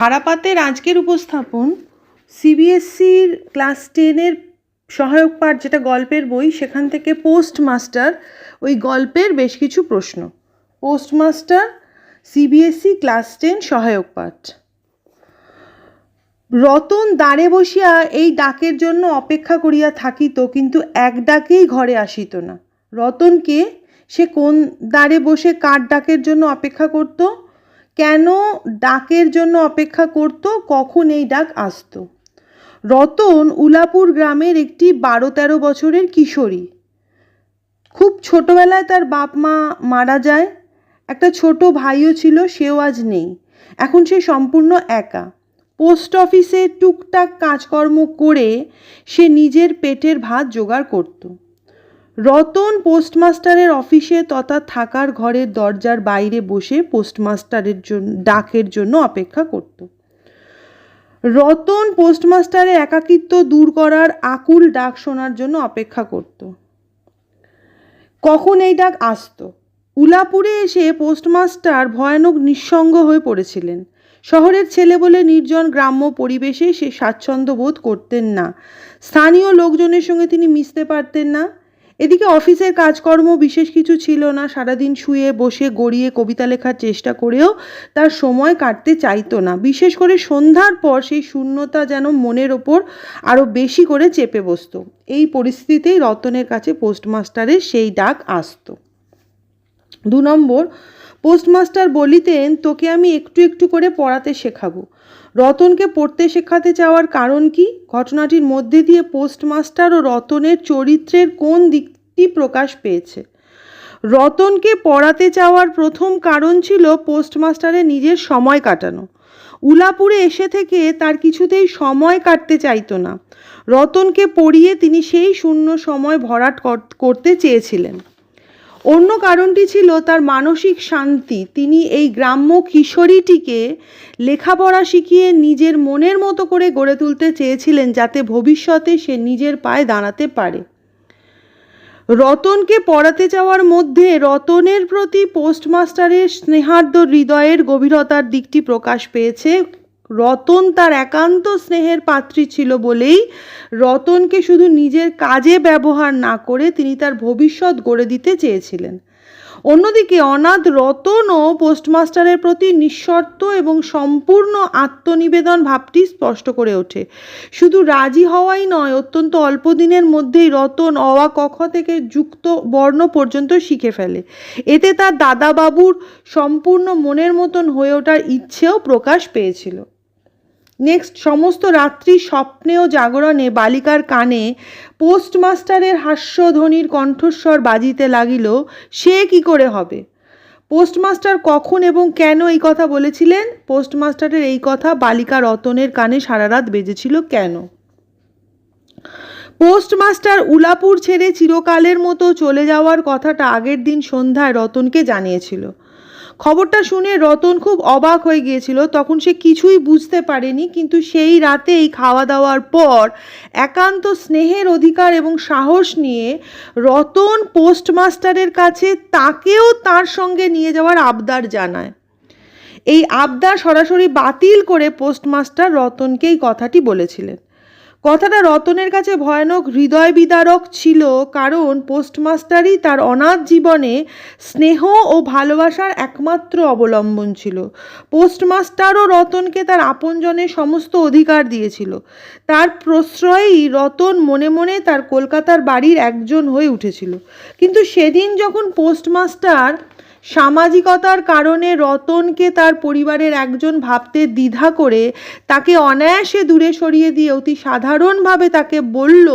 হারাপাতের আজকের উপস্থাপন সিবিএসসির ক্লাস টেনের সহায়ক পাঠ, যেটা গল্পের বই, সেখান থেকে পোস্ট মাস্টার ওই গল্পের বেশ কিছু প্রশ্ন। Post master CBSE class ten সহায়ক পাঠ। রতন দাঁড়ে বসিয়া এই ডাকের জন্য অপেক্ষা করিয়া থাকিত, কিন্তু এক ডাকেই ঘরে আসিত না। রতনকে সে কোন দাঁড়ে বসে কার ডাকের জন্য অপেক্ষা করত? কেন ডাকের জন্য অপেক্ষা করত? কখন এই ডাক আসতো? রতন উলাপুর গ্রামের একটি বারো তেরো বছরের কিশোরী। খুব ছোটবেলায় তার বাপ মা মারা যায়। একটা ছোট ভাইও ছিল, সেও আজ নেই। এখন সে সম্পূর্ণ একা। পোস্ট অফিসে টুকটাক কাজকর্ম করে সে নিজের পেটের ভাত জোগাড় করত। রতন পোস্টমাস্টারের অফিসে তথা থাকার ঘরের দরজার বাইরে বসে পোস্টমাস্টারের জন্য ডাকের জন্য অপেক্ষা করত। রতন পোস্টমাস্টারের একাকিত্ব দূর করার আকুল ডাক শোনার জন্য অপেক্ষা করত। কখন এই ডাক আসতো? উলাপুরে এসে পোস্টমাস্টার ভয়ানক নিঃসঙ্গ হয়ে পড়েছিলেন। শহরের ছেলে বলে নির্জন গ্রাম্য পরিবেশে সে স্বাচ্ছন্দ্য বোধ করতেন না। স্থানীয় লোকজনের সঙ্গে তিনি মিশতে পারতেন না। এদিকে অফিসের কাজকর্ম বিশেষ কিছু ছিল না। সারাদিন শুয়ে বসে গড়িয়ে কবিতা লেখার চেষ্টা করেও তার সময় কাটতে চাইতো না। বিশেষ করে সন্ধ্যার পর সেই শূন্যতা যেন মনের ওপর আরও বেশি করে চেপে বসত। এই পরিস্থিতিতেই রতনের কাছে পোস্টমাস্টারের সেই ডাক আসতো। দু নম্বর পোস্টমাস্টার বলিতেন, তোকে আমি একটু একটু করে পড়াতে শেখাবো। রতনকে পড়তে শেখাতে চাওয়ার কারণ কি? ঘটনাটির মধ্যে দিয়ে পোস্টমাস্টার ও রতনের চরিত্রের কোন দিকটি প্রকাশ পেয়েছে? রতনকে পড়াতে চাওয়ার প্রথম কারণ ছিল পোস্টমাস্টারের নিজের সময় কাটানো। উলাপুরে এসে থেকে তার কিছুতেই সময় কাটতে চাইতো না। রতনকে পড়িয়ে তিনি সেই শূন্য সময় ভরাট কর- করতে চেয়েছিলেন। অন্য কারণটি ছিল তার মানসিক শান্তি। তিনি এই গ্রাম্য কিশোরীটিকে লেখাপড়া শিখিয়ে নিজের মনের মতো করে গড়ে তুলতে চেয়েছিলেন যাতে ভবিষ্যতে সে নিজের পায়ে দাঁড়াতে পারে। রতনকে পড়াতে যাওয়ার মধ্যে রতনের প্রতি পোস্টমাস্টারের স্নেহার্দ হৃদয়ের গভীরতার দিকটি প্রকাশ পেয়েছে। রতন তার একান্ত স্নেহের পাত্রী ছিল বলেই রতনকে শুধু নিজের কাজে ব্যবহার না করে তিনি তার ভবিষ্যৎ গড়ে দিতে চেয়েছিলেন। অন্যদিকে অনাথ রতনও পোস্টমাস্টারের প্রতি নিঃশর্ত এবং সম্পূর্ণ আত্মনিবেদন ভাবটি স্পষ্ট করে ওঠে। শুধু রাজি হওয়াই নয়, অত্যন্ত অল্প দিনের মধ্যেই রতন অওয়া কখ থেকে যুক্ত বর্ণ পর্যন্ত শিখে ফেলে। এতে তার দাদাবাবুর সম্পূর্ণ মনের মতন হয়ে ওঠার ইচ্ছেও প্রকাশ পেয়েছিল। নেক্সট সমস্ত রাত্রি স্বপ্নে ও জাগরণে বালিকার কানে পোস্টমাস্টারের হাস্যধ্বনির কণ্ঠস্বর বাজিতে লাগিল, সে কি করে হবে? পোস্টমাস্টার কখন এবং কেন এই কথা বলেছিলেন? পোস্টমাস্টারের এই কথা বালিকা রতনের কানে সারা রাত বেজেছিল কেন? পোস্টমাস্টার উলাপুর ছেড়ে চিরকালের মতো চলে যাওয়ার কথাটা আগের দিন সন্ধ্যায় রতনকে জানিয়েছিল। খবরটা শুনে রতন খুব অবাক হয়ে গিয়েছিল। তখন সে কিছুই বুঝতে পারেনি, কিন্তু সেই রাতেই খাওয়া দাওয়ার পর একান্ত স্নেহের অধিকার এবং সাহস নিয়ে রতন পোস্টমাস্টারের কাছে তাকেও তার সঙ্গে নিয়ে যাওয়ার আবদার জানায়। এই আবদার সরাসরি বাতিল করে পোস্টমাস্টার রতনকে এই কথাটি বলেছিলেন। কথাটা রতনের কাছে ভয়ানক হৃদয় বিদারক ছিল কারণ পোস্টমাস্টারই তার অনাথ জীবনে স্নেহ ও ভালোবাসার একমাত্র অবলম্বন ছিল। পোস্টমাস্টারও রতনকে তার আপনজনের সমস্ত অধিকার দিয়েছিল। তার প্রশ্রয়েই রতন মনে মনে তার কলকাতার বাড়ির একজন হয়ে উঠেছিল। কিন্তু সেদিন যখন পোস্টমাস্টার সামাজিকতার কারণে রতনকে তার পরিবারের একজন ভাবতে দ্বিধা করে তাকে অনায়াসে দূরে সরিয়ে দিয়ে অতি সাধারণভাবে তাকে বলল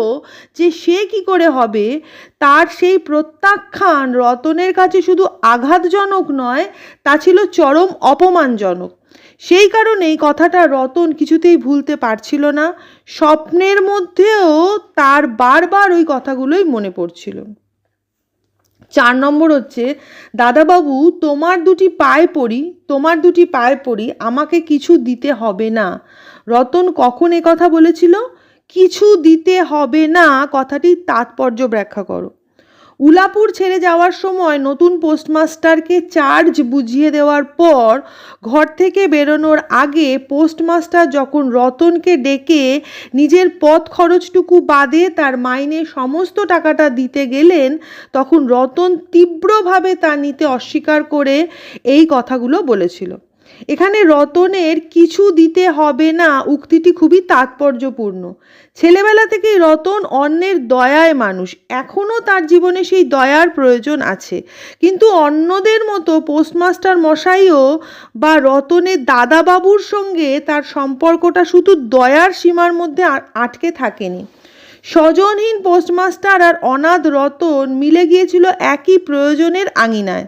যে সে কি করে হবে? তার সেই প্রত্যাখ্যান রতনের কাছে শুধু আঘাতজনক নয়, তা ছিল চরম অপমানজনক। সেই কারণেই কথাটা রতন কিছুতেই ভুলতে পারছিল না। স্বপ্নের মধ্যেও তার বারবার ওই কথাগুলোই মনে পড়ছিল। চার নম্বর হচ্ছে, দাদাবাবু, তোমার দুটি পায়ে পড়ি, তোমার দুটি পায়ে পড়ি, আমাকে কিছু দিতে হবে না। রতন কখন এ কথা বলেছিল? কিছু দিতে হবে না। কথাটি তাৎপর্য ব্যাখ্যা করো। উলাপুর ছেড়ে যাওয়ার সময় নতুন পোস্টমাস্টারকে চার্জ বুঝিয়ে দেওয়ার পর ঘর থেকে বেরোনোর আগে পোস্টমাস্টার যখন রতনকে ডেকে নিজের পথ খরচটুকু বাদে তার মাইনে সমস্ত টাকাটা দিতে গেলেন, তখন রতন তীব্রভাবে তা নিতে অস্বীকার করে এই কথাগুলো বলেছিল। এখানে রতনের কিছু দিতে হবে না, উক্তিটি খুবই তাৎপর্যপূর্ণ। ছেলেবেলা থেকেই রতন অন্যের দয়ায় মানুষ, এখনও তার জীবনে সেই দয়ার প্রয়োজন আছে। কিন্তু অন্যদের মতো পোস্টমাস্টার মশাইও বা রতনের দাদাবাবুর সঙ্গে তার সম্পর্কটা শুধু দয়ার সীমার মধ্যে আটকে থাকেনি। স্বজনহীন পোস্টমাস্টার আর অনাথ রতন মিলে গিয়েছিল একই প্রয়োজনের আঙিনায়।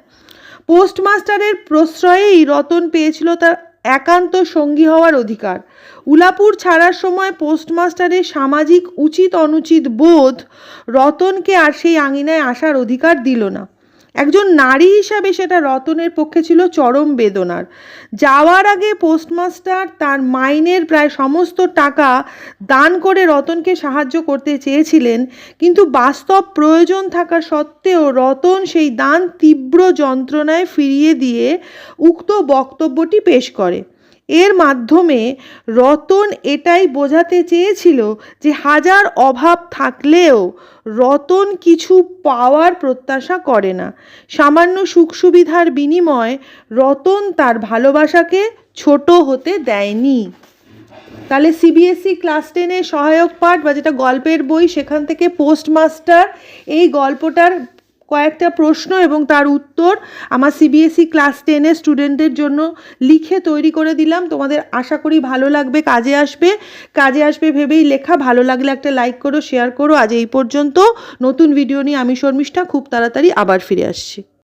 পোস্টমাস্টারের প্রশ্রয়েই রতন পেয়েছিল তার একান্ত সঙ্গী হওয়ার অধিকার। উলাপুর ছাড়ার সময় পোস্টমাস্টারের সামাজিক উচিত অনুচিত বোধ রতনকে আর সেই আঙিনায় আসার অধিকার দিল না। একজন নারী হিসাবে সেটা রতনের পক্ষে ছিল চরম বেদনার। যাওয়ার আগে পোস্টমাস্টার তার মাইনের প্রায় সমস্ত টাকা দান করে রতনকে সাহায্য করতে চেয়েছিলেন, কিন্তু বাস্তব প্রয়োজন থাকা সত্ত্বেও রতন সেই দান তীব্র যন্ত্রণায় ফিরিয়ে দিয়ে উক্ত বক্তব্যটি পেশ করে। এর মাধ্যমে রতন এটাই বোঝাতে চেয়েছিল যে হাজার অভাব থাকলেও রতন কিছু পাওয়ার প্রত্যাশা করে না। সামান্য সুখ সুবিধার বিনিময়ে রতন তার ভালোবাসাকে ছোট হতে দেয়নি। তাহলে সিবিএসই ক্লাস টেনের সহায়ক পাঠ বা যেটা গল্পের বই সেখান থেকে পোস্টমাস্টার এই গল্পটার কয়েকটা প্রশ্ন এবং তার উত্তর আমার সিবিএসই ক্লাস টেনের স্টুডেন্টদের জন্য লিখে তৈরি করে দিলাম। তোমাদের আশা করি ভালো লাগবে, কাজে আসবে। কাজে আসবে ভেবেই লেখা, ভালো লাগলে একটা লাইক করো শেয়ার করো। আজ এই পর্যন্ত। নতুন ভিডিও নিয়ে আমি শর্মিষ্ঠা, খুব তাড়াতাড়ি আবার ফিরে আসছি।